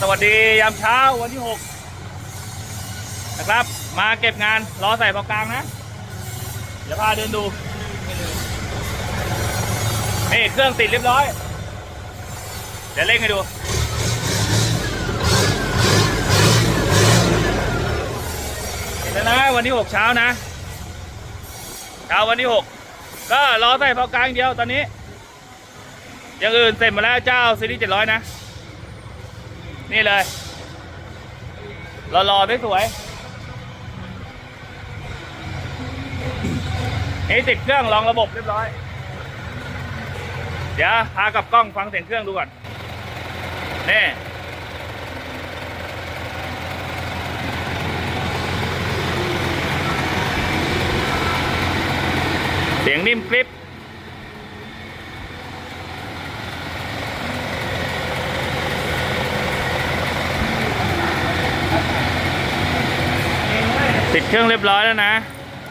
สวัสดียามเช้าวันที่หกนะครับ มาเก็บงานรอใส่พอกลางนะ เดี๋ยวพาเดินดู นี่เครื่องติดเรียบร้อย เดี๋ยวเร่งให้ดู เห็นแล้วนะวันที่หกเช้านะ เช้าวันที่หกก็รอใส่พอกลางเดียวตอนนี้ อย่างอื่นเสร็จหมาแล้วเจ้าซีรีส์เจ็ดร้อยนะ นี่เลยรอรอได้สวยนี่ติดเครื่องลองระบบเรียบร้อย เดี๋ยวพากับกล้องฟังเสียงเครื่องดูก่อนนี่เสียงนิ่มกริบ ติดเครื่องเรียบร้อยแล้วนะ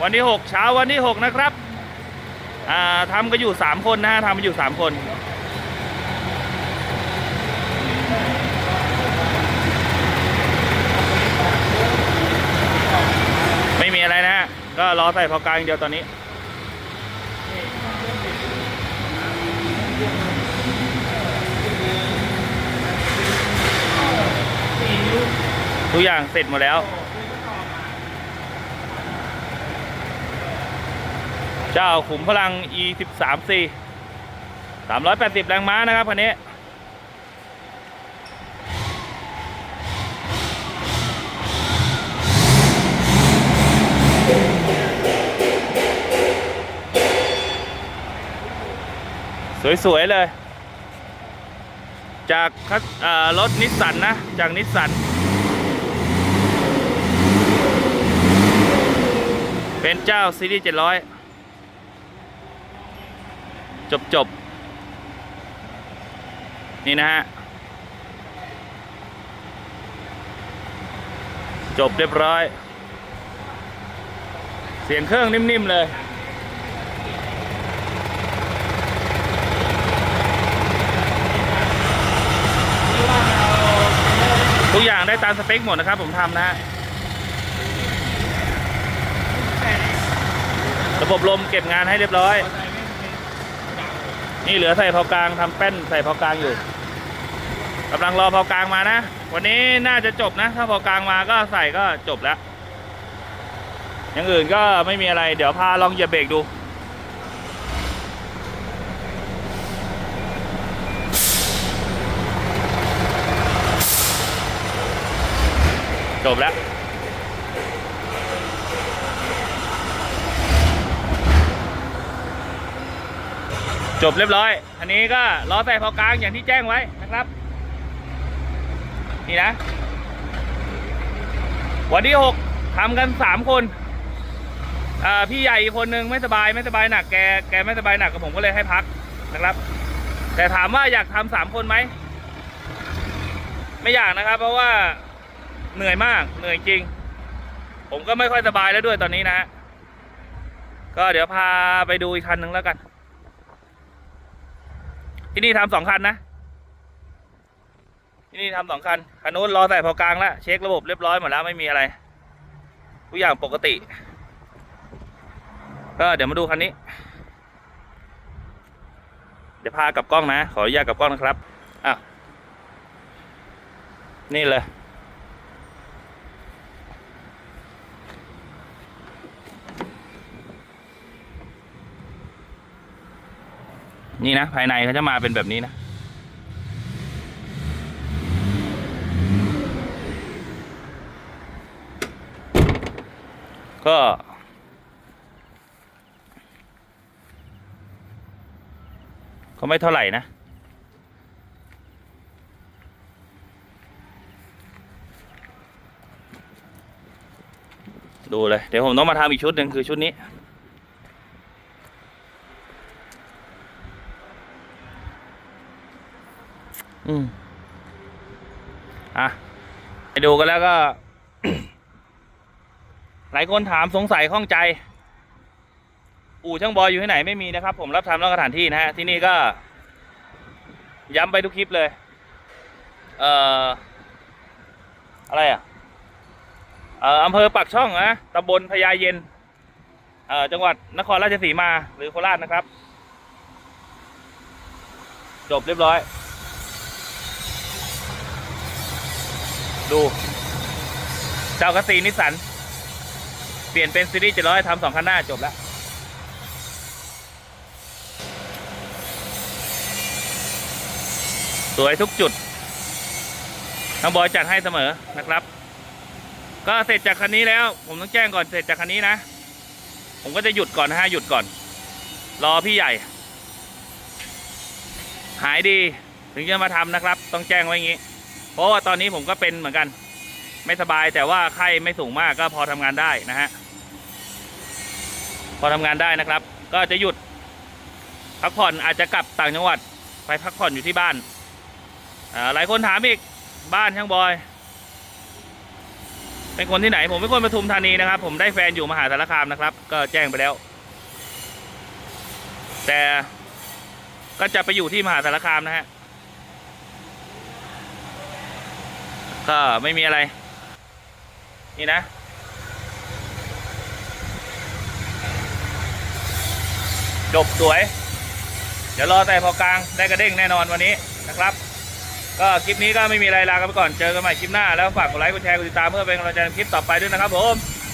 วันที่ 6 เช้าวันที่ 6 นะครับอ่าทำกันอยู่ 3 คนนะฮะทำกันอยู่ 3 คนไม่มีอะไรนะ ก็รอใส่พอกลางอย่างเดียวตอนนี้ ทุกอย่างเสร็จหมดแล้ว เจ้าขุมพลัง e 1 3 c 380 แรงม้านะครับคันนี้สวย ๆ เลย จากรถนิสสันนะ จากนิสสัน เป็นเจ้าซีรีส์700 จบจบนี่นะฮะ จบเรียบร้อย เสียงเครื่องนิ่ม ๆ เลยทุกอย่างได้ตามสเปคหมดนะครับผมทำนะฮะ ระบบลมเก็บงานให้เรียบร้อย นี่เหลือใส่เผากลางทำแป้นใส่เผากลางอยู่กำลังรอเผากลางมานะ วันนี้น่าจะจบนะ ถ้าเผากลางมาก็ใส่ก็จบแล้ว อย่างอื่นก็ไม่มีอะไร เดี๋ยวพาลองเหยียบเบรกดูจบแล้ว จบเรียบร้อย อันนี้ก็ล้อใส่เผากลางอย่างที่แจ้งไว้นะครับ นี่นะ วันที่หกทำกันสามคนอ่าพี่ใหญ่อีกคนหนึ่งไม่สบายไม่สบายหนักแกแกไม่สบายหนักกับผมก็เลยให้พักนะครับ แต่ถามว่าอยากทำสามคนไหมไม่อยากนะครับ เพราะว่าเหนื่อยมากเหนื่อยจริง ผมก็ไม่ค่อยสบายแล้วด้วยตอนนี้นะ ก็เดี๋ยวพาไปดูอีกคันหนึ่งแล้วกัน ที่นี่ทำสองคันนะ ที่นี่ทำสองคันคันนู้นรอใส่พอกลางแล้วเช็คระบบเรียบร้อยหมดแล้วไม่มีอะไรทุกอย่างปกติ ก็เดี๋ยวมาดูคันนี้ เดี๋ยวพากับกล้องนะ ขออนุญาตกับกล้องนะครับอะนี่เลย นี่นะ ภายในเขาจะมาเป็นแบบนี้นะ ก็ ก็ไม่เท่าไหร่นะดูเลย เดี๋ยวผมต้องมาทำอีกชุดหนึ่งคือชุดนี้ อืมอะไปดูกันแล้วก็ หลายคนถามสงสัยข้องใจ อู่ช่างบอยอยู่ที่ไหนไม่มีนะครับ ผมรับทำนอกสถานที่นะฮะที่นี่ก็ ย้ำไปทุกคลิปเลย เอ่อ อะไรอะเอ่ออำเภอปากช่องนะตำบลพญาเย็น เอ่อจังหวัดนครราชสีมา หรือโคราชนะครับ จบเรียบร้อย ดู เจ้ากสีนิสัน เปลี่ยนเป็นซีรีส์700ทำสองคันหน้าจบแล้ว สวยทุกจุดทางบอยจัดให้เสมอนะครับ ก็เสร็จจากคันนี้แล้ว ผมต้องแจ้งก่อนเสร็จจากคันนี้นะ ผมก็จะหยุดก่อนนะฮะหยุดก่อน รอพี่ใหญ่ หายดีถึงจะมาทำนะครับ ต้องแจ้งไว้อย่างนี้ เพราะว่าตอนนี้ผมก็เป็นเหมือนกัน ไม่สบายแต่ว่าไข้ไม่สูงมากก็พอทำงานได้นะฮะพอทำงานได้นะครับ ก็จะหยุดพักผ่อนอาจจะกลับต่างจังหวัด ไปพักผ่อนอยู่ที่บ้านหลายคนถามอีกบ้านช่างบอย เป็นคนที่ไหน ผมเป็นคนปทุมธานีนะครับ ผมได้แฟนอยู่มหาสารคามนะครับ ก็แจ้งไปแล้ว แต่ก็จะไปอยู่ที่มหาสารคามนะฮะ ก็ไม่มีอะไร นี่นะ จบสวย เดี๋ยวรอแต่พอกลางได้กระเด้งแน่นอนวันนี้นะครับ ก็คลิปนี้ก็ไม่มีอะไรลากันไปก่อนเจอกันใหม่คลิปหน้าแล้วฝากกดไลค์กดแชร์กดติดตามเพื่อเป็นกำลังใจในคลิปต่อไปด้วยนะครับผม